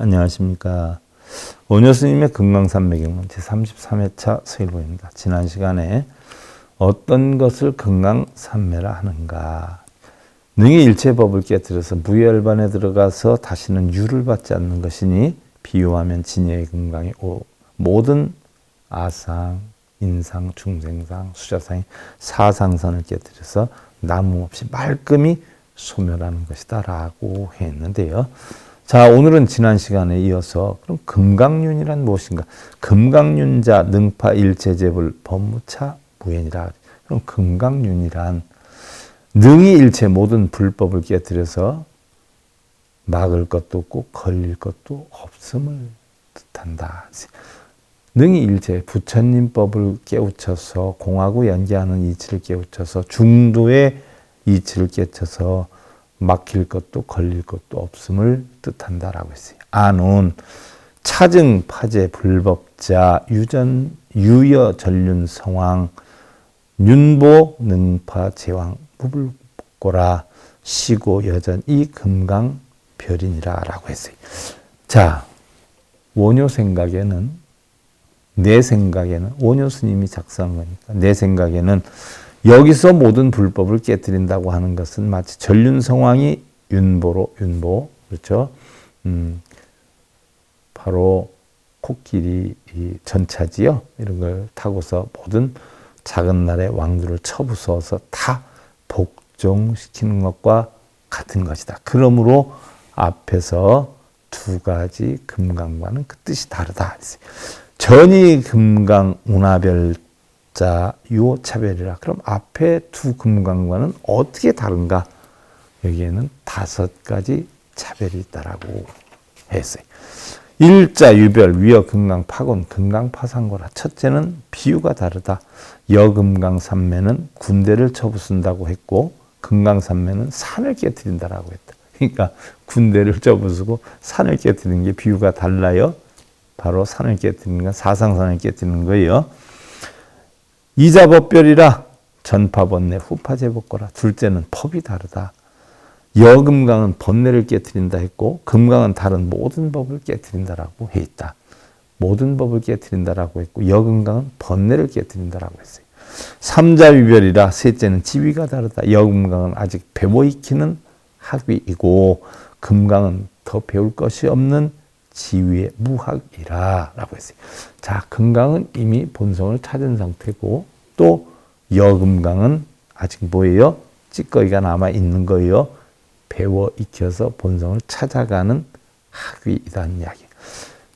안녕하십니까. 원효 스님의 금강산매경론 제33회차 서일보입니다. 지난 시간에 어떤 것을 금강산매라 하는가. 능히 일체법을 깨뜨려서 무열반에 들어가서 다시는 유를 받지 않는 것이니 비유하면 진여의 금강의 오, 모든 아상, 인상, 중생상, 수자상의 사상선을 깨뜨려서 나무 없이 말끔히 소멸하는 것이다 라고 했는데요. 자, 오늘은 지난 시간에 이어서 그럼 금강윤이란 무엇인가? 금강윤자 능파 일체제불 법무차 무현이라. 그럼 금강윤이란 능히 일체 모든 불법을 깨뜨려서 막을 것도 없고 걸릴 것도 없음을 뜻한다. 능히 일체 부처님 법을 깨우쳐서 공하고 연계하는 이치를 깨우쳐서 중도의 이치를 깨쳐서 막힐 것도 걸릴 것도 없음을 뜻한다라고 했어요. 안온 차증 파제 불법자 유전 유여 전륜 성왕 윤보 능파 제왕 무불고라 시고 여전 이 금강 별이니라라고 했어요. 자 원효 생각에는 내 생각에는 원효 스님이 작성한 거니까 내 생각에는 여기서 모든 불법을 깨뜨린다고 하는 것은 마치 전륜성왕이 윤보로 윤보 그렇죠. 음, 바로 코끼리 전차지요 이런 걸 타고서 모든 작은 나라의 왕들을 쳐부숴서 다 복종시키는 것과 같은 것이다. 그러므로 앞에서 두 가지 금강과는 그 뜻이 다르다. 전이 금강 운하별 자, 유차별이라. 그럼 앞에 두 금강과는 어떻게 다른가? 여기에는 다섯 가지 차별이 있다라고 했어요. 일자, 유별, 위어, 금강, 파곤, 금강, 파상고라. 첫째는 비유가 다르다. 여금강 삼매는 군대를 쳐부순다고 했고, 금강 삼매는 산을 깨뜨린다라고 했다. 그러니까 군대를 쳐부수고 산을 깨뜨리는 게 비유가 달라요. 바로 산을 깨뜨리는 건 사상산을 깨뜨리는 거예요. 이자법별이라 전파 번뇌 후파 제법거라. 둘째는 법이 다르다. 여금강은 번뇌를 깨뜨린다 했고 금강은 다른 모든 법을 깨뜨린다라고 해 있다. 모든 법을 깨뜨린다라고 했고 여금강은 번뇌를 깨뜨린다라고 했어요. 삼자위별이라 셋째는 지위가 다르다. 여금강은 아직 배워 익히는 학위이고 금강은 더 배울 것이 없는 지위의 무학이라 라고 했어요. 자, 금강은 이미 본성을 찾은 상태고 또 여금강은 아직 뭐예요? 찌꺼기가 남아 있는 거예요. 배워 익혀서 본성을 찾아가는 학위이다는 이야기.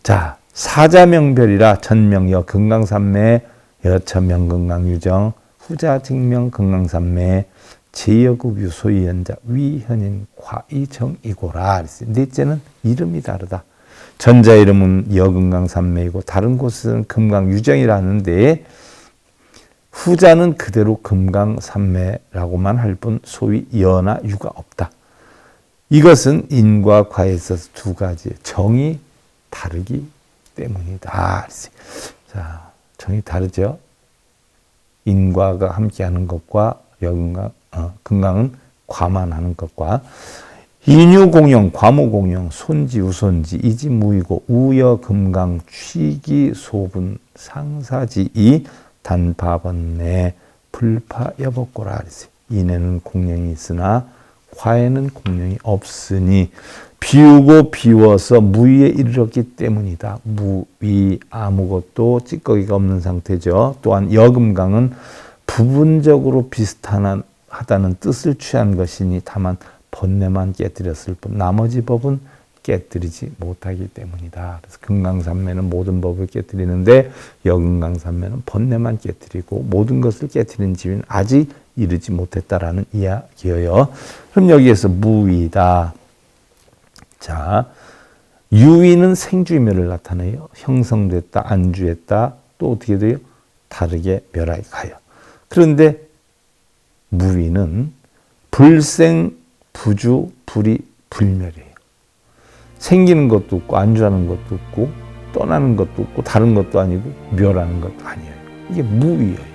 자, 사자명별이라 전명여 금강산매 여천명 금강유정 후자 증명 금강산매 제여국 유소이연자 위현인 과이정이고라. 넷째는 이름이 다르다. 전자 이름은 여금강산매이고 다른 곳은 금강 유정이라는데 후자는 그대로 금강산매라고만 할 뿐 소위 여나 유가 없다. 이것은 인과 과에 있어서 두 가지 정이 다르기 때문이다. 자, 정이 다르죠. 인과가 함께하는 것과 여금강, 어, 금강은 과만 하는 것과 인유공용, 과무공용, 손지, 우손지, 이지무이고, 우여금강, 취기, 소분, 상사지 이, 단파번내, 불파여법고라 그랬어요. 인에는 공령이 있으나, 과에는 공령이 없으니, 비우고 비워서 무위에 이르렀기 때문이다. 무위, 아무것도 찌꺼기가 없는 상태죠. 또한 여금강은 부분적으로 비슷하다는 뜻을 취한 것이니, 다만 번뇌만 깨뜨렸을 뿐 나머지 법은 깨뜨리지 못하기 때문이다. 그래서 금강산매는 모든 법을 깨뜨리는데 여금강산매는 번뇌만 깨뜨리고 모든 것을 깨뜨리는 지위는 아직 이르지 못했다라는 이야기예요. 그럼 여기에서 무위다. 자, 유위는 생주멸을 나타내요. 형성됐다, 안주했다, 또 어떻게 돼요? 다르게 멸하게 가요. 그런데 무위는 불생 부주, 불이 불멸이에요. 생기는 것도 없고 안주하는 것도 없고 떠나는 것도 없고 다른 것도 아니고 멸하는 것도 아니에요. 이게 무위예요.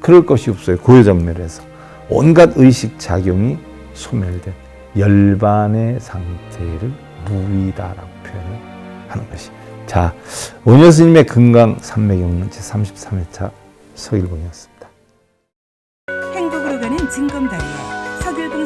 그럴 것이 없어요. 고요정멸에서 온갖 의식 작용이 소멸된 열반의 상태를 무위다라고 표현을 하는 것이. 자, 원효 스님의 금강 산매경론 제33회차 서일봉이었습니다. 행복으로 가는 진검다리에